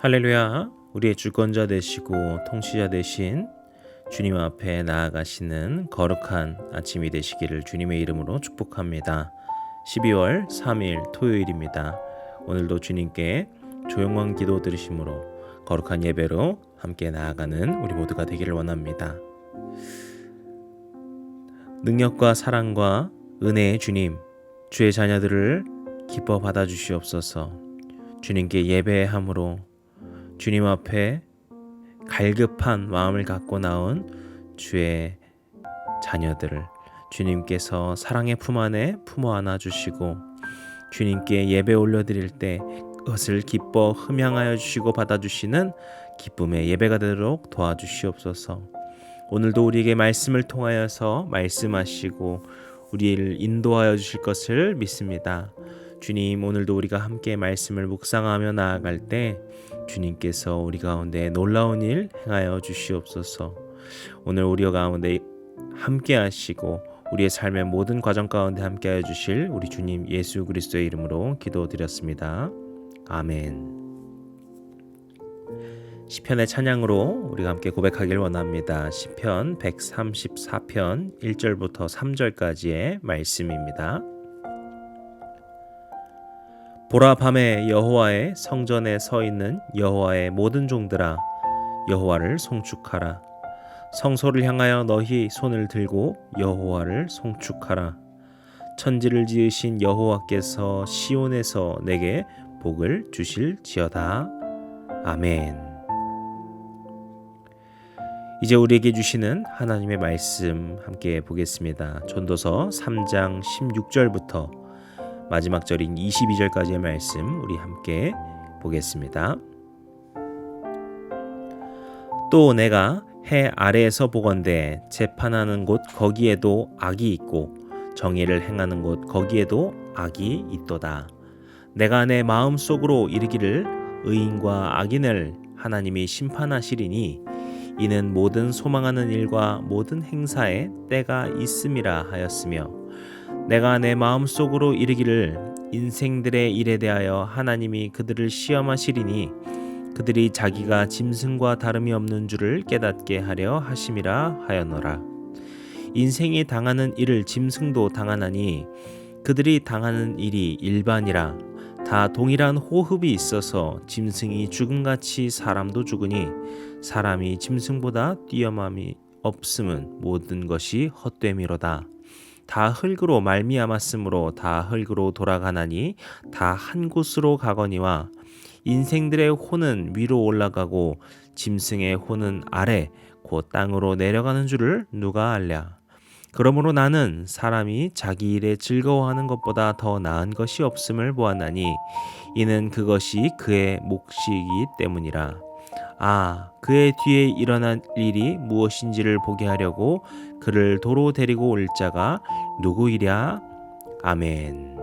할렐루야. 우리의 주권자 되시고 통치자 되신 주님 앞에 나아가시는 거룩한 아침이 되시기를 주님의 이름으로 축복합니다. 12월 3일 토요일입니다. 오늘도 주님께 조용한 기도 들으심으로 거룩한 예배로 함께 나아가는 우리 모두가 되기를 원합니다. 능력과 사랑과 은혜의 주님, 주의 자녀들을 기뻐 받아 주시옵소서. 주님께 예배함으로 주님 앞에 갈급한 마음을 갖고 나온 주의 자녀들을 주님께서 사랑의 품 안에 품어 안아 주시고 주님께 예배 올려 드릴 때 그것을 기뻐 흠양하여 주시고 받아 주시는 기쁨의 예배가 되도록 도와주시옵소서. 오늘도 우리에게 말씀을 통하여서 말씀하시고 우리를 인도하여 주실 것을 믿습니다. 주님, 오늘도 우리가 함께 말씀을 묵상하며 나아갈 때 주님께서 우리 가운데 놀라운 일 행하여 주시옵소서. 오늘 우리 가운데 함께 하시고 우리의 삶의 모든 과정 가운데 함께 하여 주실 우리 주님 예수 그리스도의 이름으로 기도드렸습니다. 아멘. 시편의 찬양으로 우리가 함께 고백하길 원합니다. 시편 134편 1절부터 3절까지의 말씀입니다. 보라 밤에 여호와의 성전에 서 있는 여호와의 모든 종들아 여호와를 송축하라. 성소를 향하여 너희 손을 들고 여호와를 송축하라. 천지를 지으신 여호와께서 시온에서 내게 복을 주실지어다. 아멘. 이제 우리에게 주시는 하나님의 말씀 함께 보겠습니다. 전도서 3장 16절부터 마지막 절인 22절까지의 말씀 우리 함께 보겠습니다. 또 내가 해 아래에서 보건대 재판하는 곳 거기에도 악이 있고 정의를 행하는 곳 거기에도 악이 있도다. 내가 내 마음 속으로 이르기를 의인과 악인을 하나님이 심판하시리니 이는 모든 소망하는 일과 모든 행사에 때가 있음이라 하였으며 내가 내 마음속으로 이르기를 인생들의 일에 대하여 하나님이 그들을 시험하시리니 그들이 자기가 짐승과 다름이 없는 줄을 깨닫게 하려 하심이라 하였노라 인생이 당하는 일을 짐승도 당하나니 그들이 당하는 일이 일반이라 다 동일한 호흡이 있어서 짐승이 죽음같이 사람도 죽으니 사람이 짐승보다 뛰어맘이 없음은 모든 것이 헛됨이로다. 다 흙으로 말미암았으므로 다 흙으로 돌아가나니 다 한 곳으로 가거니와 인생들의 혼은 위로 올라가고 짐승의 혼은 아래 곧 땅으로 내려가는 줄을 누가 알랴. 그러므로 나는 사람이 자기 일에 즐거워하는 것보다 더 나은 것이 없음을 보았나니 이는 그것이 그의 몫이기 때문이라. 아, 그의 뒤에 일어난 일이 무엇인지를 보게 하려고 그를 도로 데리고 올 자가 누구이랴? 아멘.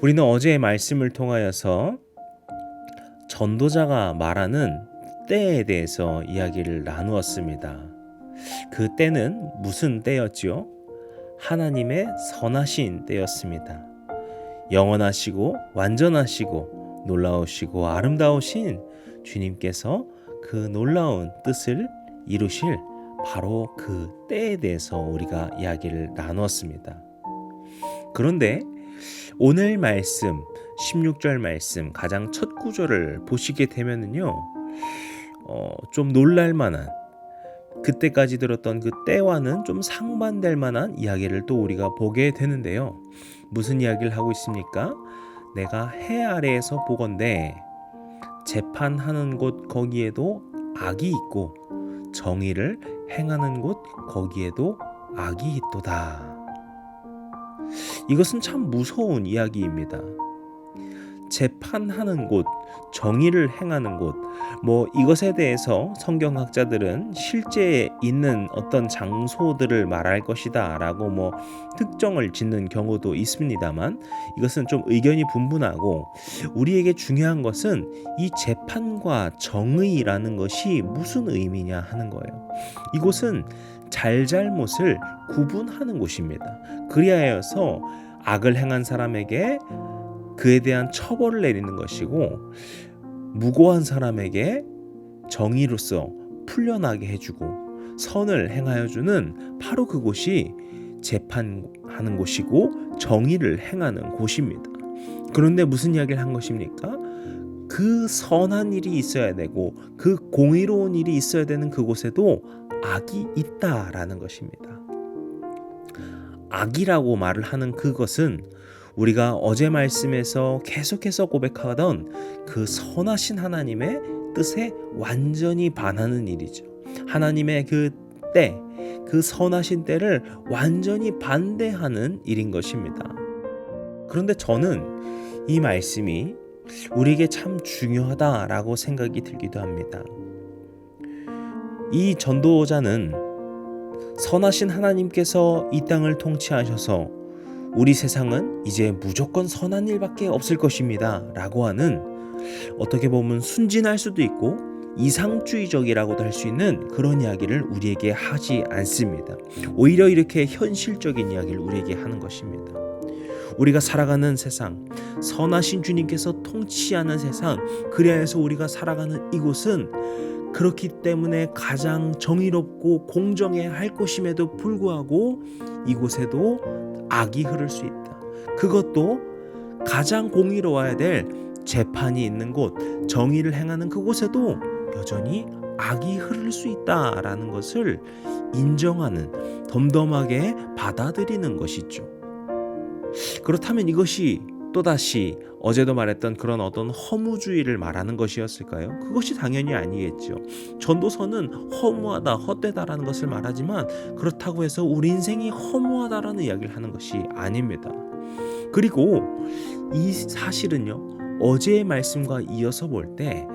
우리는 어제의 말씀을 통하여서 전도자가 말하는 때에 대해서 이야기를 나누었습니다. 그 때는 무슨 때였지요? 하나님의 선하신 때였습니다. 영원하시고 완전하시고 놀라우시고 아름다우신 주님께서 그 놀라운 뜻을 이루실 바로 그 때에 대해서 우리가 이야기를 나누었습니다. 그런데 오늘 말씀 16절 말씀 가장 첫 구절을 보시게 되면은요. 어, 좀 놀랄 만한 그때까지 들었던 그 때와는 좀 상반될 만한 이야기를 또 우리가 보게 되는데요. 무슨 이야기를 하고 있습니까? 내가 해 아래에서 보건대 재판하는 곳 거기에도 악이 있고 정의를 행하는 곳 거기에도 악이 있도다. 이것은 참 무서운 이야기입니다. 재판하는 곳, 정의를 행하는 곳, 뭐 이것에 대해서 성경학자들은 실제 있는 어떤 장소들을 말할 것이다 라고 뭐 특정을 짓는 경우도 있습니다만 이것은 좀 의견이 분분하고 우리에게 중요한 것은 이 재판과 정의라는 것이 무슨 의미냐 하는 거예요. 이곳은 잘잘못을 구분하는 곳입니다. 그리하여서 악을 행한 사람에게 그에 대한 처벌을 내리는 것이고 무고한 사람에게 정의로서 풀려나게 해주고 선을 행하여 주는 바로 그곳이 재판하는 곳이고 정의를 행하는 곳입니다. 그런데 무슨 이야기를 한 것입니까? 그 선한 일이 있어야 되고 그 공의로운 일이 있어야 되는 그곳에도 악이 있다라는 것입니다. 악이라고 말을 하는 그것은 우리가 어제 말씀에서 계속해서 고백하던 그 선하신 하나님의 뜻에 완전히 반하는 일이죠. 하나님의 그 때, 그 선하신 때를 완전히 반대하는 일인 것입니다. 그런데 저는 이 말씀이 우리에게 참 중요하다라고 생각이 들기도 합니다. 이 전도자는 선하신 하나님께서 이 땅을 통치하셔서 우리 세상은 이제 무조건 선한 일밖에 없을 것입니다. 라고 하는 어떻게 보면 순진할 수도 있고 이상주의적이라고도 할 수 있는 그런 이야기를 우리에게 하지 않습니다. 오히려 이렇게 현실적인 이야기를 우리에게 하는 것입니다. 우리가 살아가는 세상, 선하신 주님께서 통치하는 세상, 그래야 해서 우리가 살아가는 이곳은 그렇기 때문에 가장 정의롭고 공정해야 할 것임에도 불구하고 이곳에도 악이 흐를 수 있다. 그것도 가장 공의로워야 될 재판이 있는 곳, 정의를 행하는 그곳에도 여전히 악이 흐를 수 있다라는 것을 인정하는 덤덤하게 받아들이는 것이죠. 그렇다면 이것이 또다시 어제도 말했던 그런 어떤 허무주의를 말하는 것이었을까요? 그것이 당연히 아니겠죠. 전도서는 허무하다, 헛되다라는 것을 말하지만 그렇다고 해서 우리 인생이 허무하다라는 이야기를 하는 것이 아닙니다. 그리고 이 사실은요. 어제의 말씀과 이어서 볼 때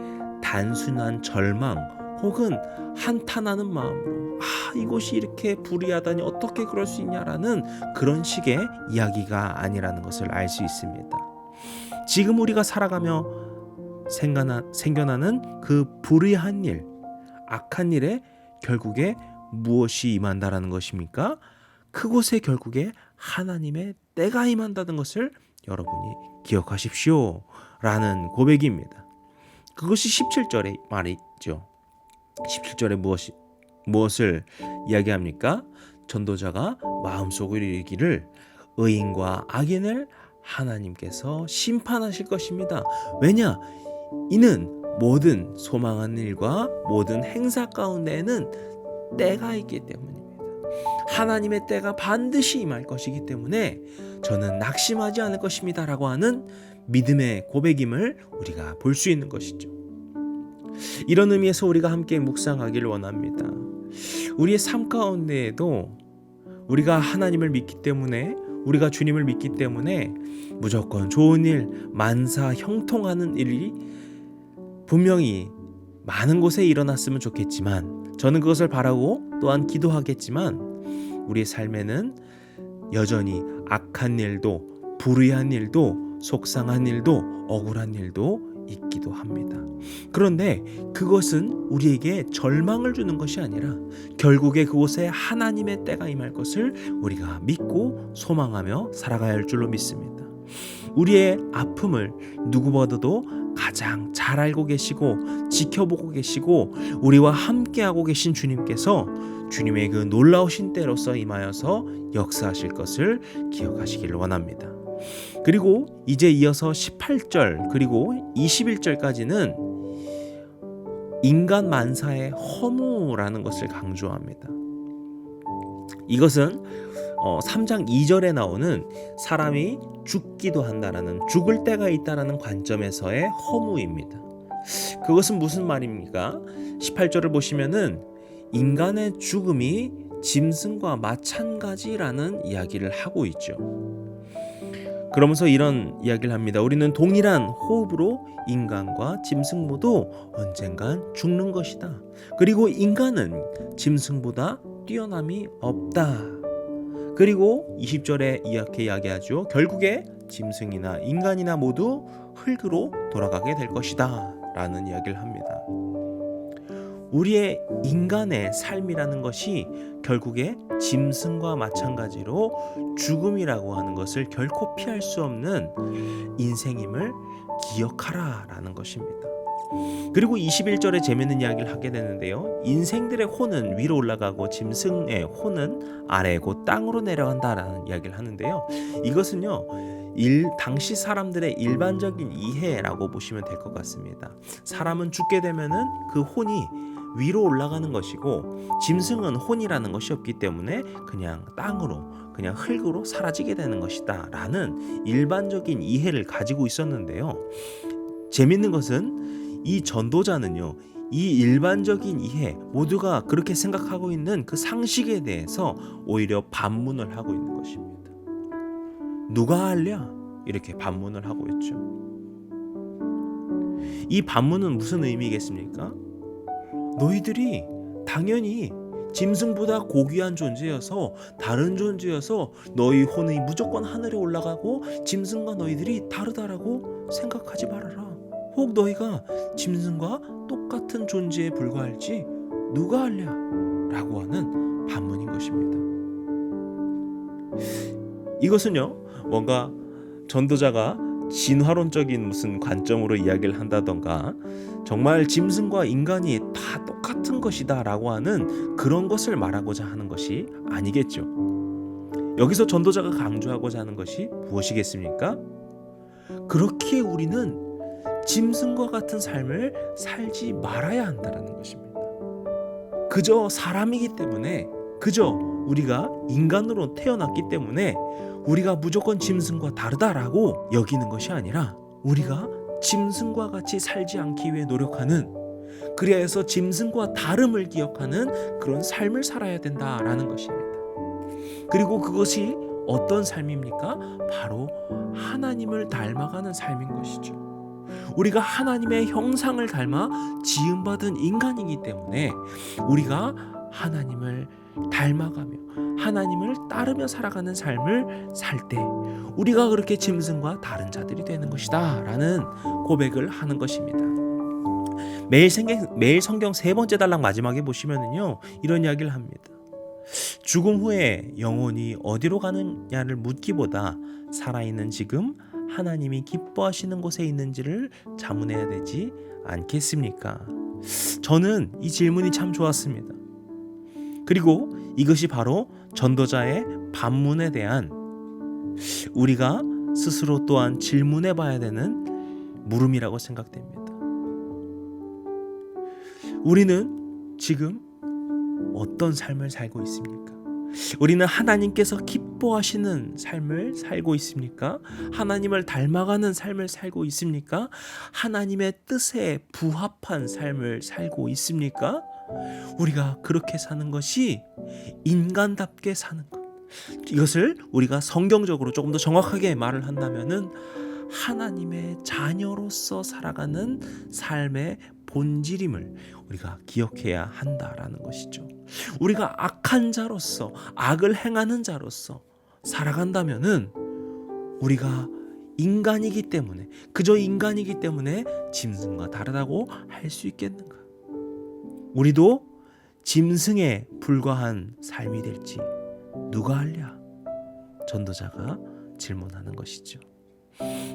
단순한 절망 혹은 한탄하는 마음으로 아 이것이 이렇게 불의하다니 어떻게 그럴 수 있냐라는 그런 식의 이야기가 아니라는 것을 알 수 있습니다. 지금 우리가 살아가며 생겨나, 생겨나는 그 불의한 일, 악한 일에 결국에 무엇이 임한다라는 것입니까? 그곳에 결국에 하나님의 때가 임한다는 것을 여러분이 기억하십시오. 라는 고백입니다. 그것이 17절의 말이죠. 17절에 무엇이 무엇을 이야기합니까? 전도자가 마음속으로 이르기를 의인과 악인을 하나님께서 심판하실 것입니다. 왜냐? 이는 모든 소망한 일과 모든 행사 가운데에는 때가 있기 때문입니다. 하나님의 때가 반드시 임할 것이기 때문에 저는 낙심하지 않을 것입니다라고 하는 믿음의 고백임을 우리가 볼 수 있는 것이죠. 이런 의미에서 우리가 함께 묵상하기를 원합니다. 우리의 삶 가운데에도 우리가 하나님을 믿기 때문에 우리가 주님을 믿기 때문에 무조건 좋은 일, 만사 형통하는 일이 분명히 많은 곳에 일어났으면 좋겠지만 저는 그것을 바라고 또한 기도하겠지만 우리의 삶에는 여전히 악한 일도 불의한 일도 속상한 일도 억울한 일도 있기도 합니다. 그런데 그것은 우리에게 절망을 주는 것이 아니라 결국에 그곳에 하나님의 때가 임할 것을 우리가 믿고 소망하며 살아가야 할 줄로 믿습니다. 우리의 아픔을 누구보다도 가장 잘 알고 계시고 지켜보고 계시고 우리와 함께하고 계신 주님께서 주님의 그 놀라우신 때로서 임하여서 역사하실 것을 기억하시기를 원합니다. 그리고 이제 이어서 18절 그리고 21절까지는 인간 만사의 허무라는 것을 강조합니다. 이것은 어, 3장 2절에 나오는 사람이 죽기도 한다라는 죽을 때가 있다라는 관점에서의 허무입니다. 그것은 무슨 말입니까? 18절을 보시면은 인간의 죽음이 짐승과 마찬가지라는 이야기를 하고 있죠. 그러면서 이런 이야기를 합니다. 우리는 동일한 호흡으로 인간과 짐승 모두 언젠간 죽는 것이다. 그리고 인간은 짐승보다 뛰어남이 없다. 그리고 20절에 이렇게 이야기하죠. 결국에 짐승이나 인간이나 모두 흙으로 돌아가게 될 것이다. 라는 이야기를 합니다. 우리의 인간의 삶이라는 것이 결국에 짐승과 마찬가지로 죽음이라고 하는 것을 결코 피할 수 없는 인생임을 기억하라라는 것입니다. 그리고 21절에 재밌는 이야기를 하게 되는데요. 인생들의 혼은 위로 올라가고 짐승의 혼은 아래 곧 땅으로 내려간다라는 이야기를 하는데요. 이것은요. 일, 당시 사람들의 일반적인 이해라고 보시면 될 것 같습니다. 사람은 죽게 되면은 그 혼이 위로 올라가는 것이고 짐승은 혼이라는 것이 없기 때문에 그냥 땅으로 그냥 흙으로 사라지게 되는 것이다 라는 일반적인 이해를 가지고 있었는데요. 재밌는 것은 이 전도자는요. 이 일반적인 이해 모두가 그렇게 생각하고 있는 그 상식에 대해서 오히려 반문을 하고 있는 것입니다. 누가 알랴? 이렇게 반문을 하고 있죠. 이 반문은 무슨 의미겠습니까? 너희들이 당연히 짐승보다 고귀한 존재여서 다른 존재여서 너희 혼이 무조건 하늘에 올라가고 짐승과 너희들이 다르다라고 생각하지 말아라. 혹 너희가 짐승과 똑같은 존재에 불과할지 누가 알랴? 라고 하는 반문인 것입니다. 이것은요, 뭔가 전도자가 진화론적인 무슨 관점으로 이야기를 한다던가 정말 짐승과 인간이 다 똑같은 것이다라고 하는 그런 것을 말하고자 하는 것이 아니겠죠. 여기서 전도자가 강조하고자 하는 것이 무엇이겠습니까? 그렇게 우리는 짐승과 같은 삶을 살지 말아야 한다라는 것입니다. 그저 사람이기 때문에 그저 우리가 인간으로 태어났기 때문에 우리가 무조건 짐승과 다르다라고 여기는 것이 아니라 우리가 짐승과 같이 살지 않기 위해 노력하는 해서 짐승과 다름을 기억하는 그런 삶을 살아야 된다라는 것입니다. 그리고 그것이 어떤 삶입니까? 바로 하나님을 닮아가는 삶인 것이죠. 우리가 하나님의 형상을 닮아 지음받은 인간이기 때문에 우리가 하나님을 닮아가며 하나님을 따르며 살아가는 삶을 살 때 우리가 그렇게 짐승과 다른 자들이 되는 것이다 라는 고백을 하는 것입니다. 매일 성경, 매일 성경 세 번째 단락 마지막에 보시면은요 이런 이야기를 합니다. 죽음 후에 영혼이 어디로 가느냐를 묻기보다 살아있는 지금 하나님이 기뻐하시는 곳에 있는지를 자문해야 되지 않겠습니까? 저는 이 질문이 참 좋았습니다. 그리고 이것이 바로 전도자의 반문에 대한 우리가 스스로 또한 질문해 봐야 되는 물음이라고 생각됩니다. 우리는 지금 어떤 삶을 살고 있습니까? 우리는 하나님께서 기뻐하시는 삶을 살고 있습니까? 하나님을 닮아가는 삶을 살고 있습니까? 하나님의 뜻에 부합한 삶을 살고 있습니까? 우리가 그렇게 사는 것이 인간답게 사는 것. 이것을 우리가 성경적으로 조금 더 정확하게 말을 한다면은 하나님의 자녀로서 살아가는 삶의 본질임을 우리가 기억해야 한다라는 것이죠. 우리가 악한 자로서 악을 행하는 자로서 살아간다면은 우리가 인간이기 때문에 그저 인간이기 때문에 짐승과 다르다고 할 수 있겠는가? 우리도 짐승에 불과한 삶이 될지 누가 알랴? 전도자가 질문하는 것이죠.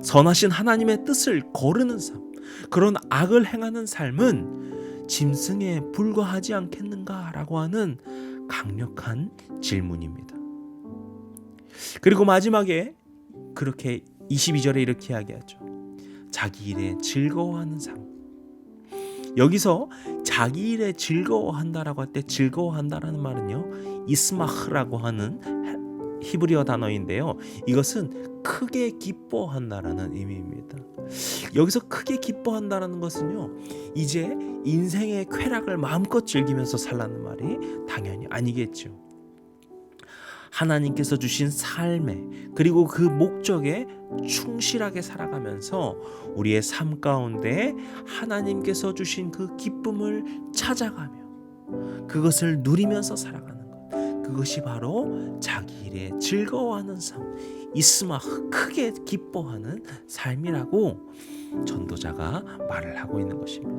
선하신 하나님의 뜻을 거르는 삶, 그런 악을 행하는 삶은 짐승에 불과하지 않겠는가라고 하는 강력한 질문입니다. 그리고 마지막에 그렇게 22절에 이렇게 이야기하죠. 자기 일에 즐거워하는 삶. 여기서 자기 일에 즐거워한다라고 할 때 즐거워한다라는 말은요. 이스마흐라고 하는 히브리어 단어인데요. 이것은 크게 기뻐한다라는 의미입니다. 여기서 크게 기뻐한다라는 것은요. 이제 인생의 쾌락을 마음껏 즐기면서 살라는 말이 당연히 아니겠죠. 하나님께서 주신 삶에 그리고 그 목적에 충실하게 살아가면서 우리의 삶 가운데 하나님께서 주신 그 기쁨을 찾아가며 그것을 누리면서 살아가는 것 그것이 바로 자기 일에 즐거워하는 삶 이스마 크게 기뻐하는 삶이라고 전도자가 말을 하고 있는 것입니다.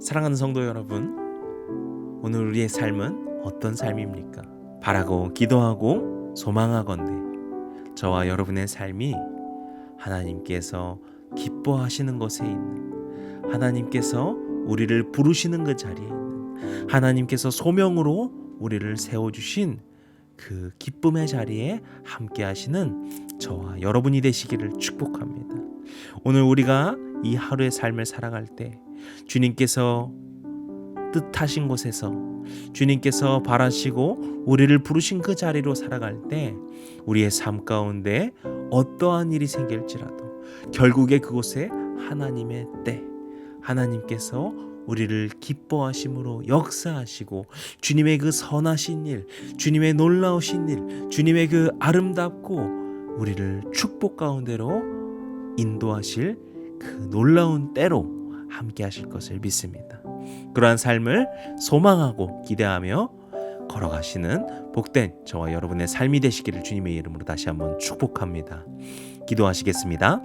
사랑하는 성도 여러분 오늘 우리의 삶은 어떤 삶입니까? 바라고 기도하고 소망하건대 저와 여러분의 삶이 하나님께서 기뻐하시는 것에 있는 하나님께서 우리를 부르시는 그 자리에 있는 하나님께서 소명으로 우리를 세워 주신 그 기쁨의 자리에 함께 하시는 저와 여러분이 되시기를 축복합니다. 오늘 우리가 이 하루의 삶을 살아갈 때 주님께서 뜻하신 곳에서 주님께서 바라시고 우리를 부르신 그 자리로 살아갈 때 우리의 삶 가운데 어떠한 일이 생길지라도 결국에 그곳에 하나님의 때 하나님께서 우리를 기뻐하심으로 역사하시고 주님의 그 선하신 일, 주님의 놀라우신 일, 주님의 그 아름답고 우리를 축복 가운데로 인도하실 그 놀라운 때로 함께 하실 것을 믿습니다. 그러한 삶을 소망하고 기대하며 걸어가시는 복된 저와 여러분의 삶이 되시기를 주님의 이름으로 다시 한번 축복합니다. 기도하시겠습니다.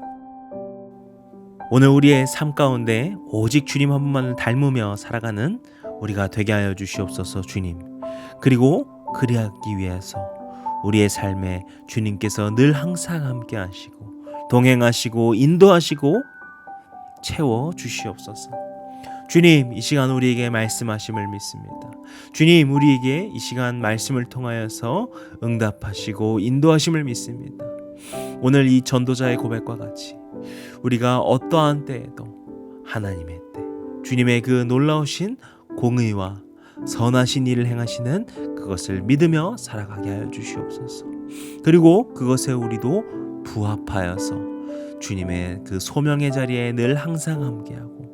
오늘 우리의 삶 가운데 오직 주님 한 분만을 닮으며 살아가는 우리가 되게 하여 주시옵소서 주님. 그리고 그리하기 위해서 우리의 삶에 주님께서 늘 항상 함께 하시고 동행하시고 인도하시고 채워 주시옵소서. 주님, 이 시간 우리에게 말씀하심을 믿습니다. 주님, 우리에게 이 시간 말씀을 통하여서 응답하시고 인도하심을 믿습니다. 오늘 이 전도자의 고백과 같이 우리가 어떠한 때에도 하나님의 때, 주님의 그 놀라우신 공의와 선하신 일을 행하시는 그것을 믿으며 살아가게 하여 주시옵소서. 그리고 그것에 우리도 부합하여서 주님의 그 소명의 자리에 늘 항상 함께하고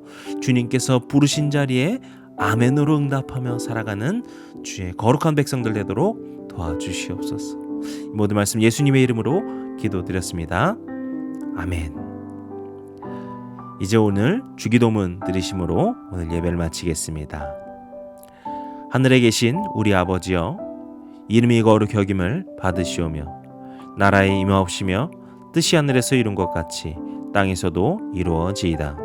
주님께서 부르신 자리에 아멘으로 응답하며 살아가는 주의 거룩한 백성들 되도록 도와주시옵소서. 이 모든 말씀 예수님의 이름으로 기도드렸습니다. 아멘. 이제 오늘 주기도문 들으심으로 오늘 예배를 마치겠습니다. 하늘에 계신 우리 아버지여 이름이 거룩 여김을 받으시오며 나라의 임하옵시며 뜻이 하늘에서 이룬 것 같이 땅에서도 이루어지이다.